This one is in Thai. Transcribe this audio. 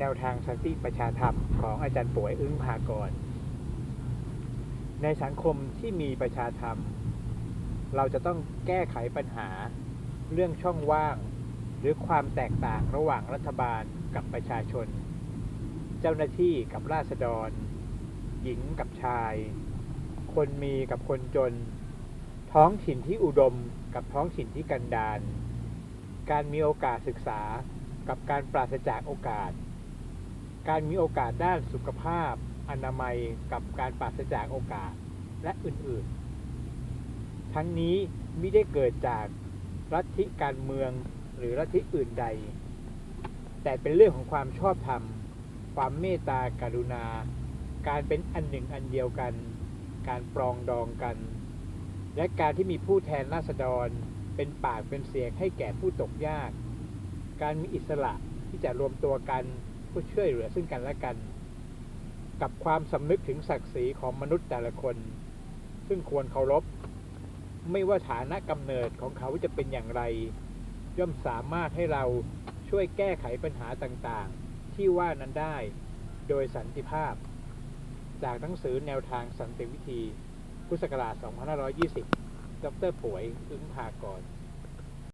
แนวทางสันติประชาธรรมของอาจารย์ป่วยอึ้งภากร ในสังคมที่มีประชาธรรม เราจะต้องแก้ไขปัญหาเรื่องช่องว่าง หรือความแตกต่างระหว่างรัฐบาลกับประชาชน เจ้าหน้าที่กับราษฎร หญิงกับชาย คนมีกับคนจน ท้องถิ่นที่อุดมกับท้องถิ่นที่กันดารการมีโอกาสศึกษากับการปราศจากโอกาส การมีโอกาสด้านสุขภาพ อนามัยกับการปราศจากโอกาสและอื่นๆ ทั้งนี้ไม่ได้เกิดจากลัทธิการเมืองหรือลัทธิอื่นใด แต่เป็นเรื่องของความชอบธรรม ความเมตตาการุณา การเป็นอันหนึ่งอันเดียวกัน การปรองดองกัน และการที่มีผู้แทนราษฎรเป็นปากเป็นเสียงให้แก่ผู้ตกยาก การมีอิสระที่จะรวมตัวกัน เพื่อช่วยเหลือซึ่งกันและกัน กับความสำนึกถึงศักดิ์ศรีของมนุษย์แต่ละคน ซึ่งควรเคารพ ไม่ว่าฐานะกำเนิดของเขาจะเป็นอย่างไร ย่อมสามารถให้เราช่วยแก้ไขปัญหาต่างๆ ที่ว่านั้นได้ โดยสันติภาพ จากหนังสือแนวทางสันติวิธี พุทธศักราช 2520 ดรป่วย อึ้งภากร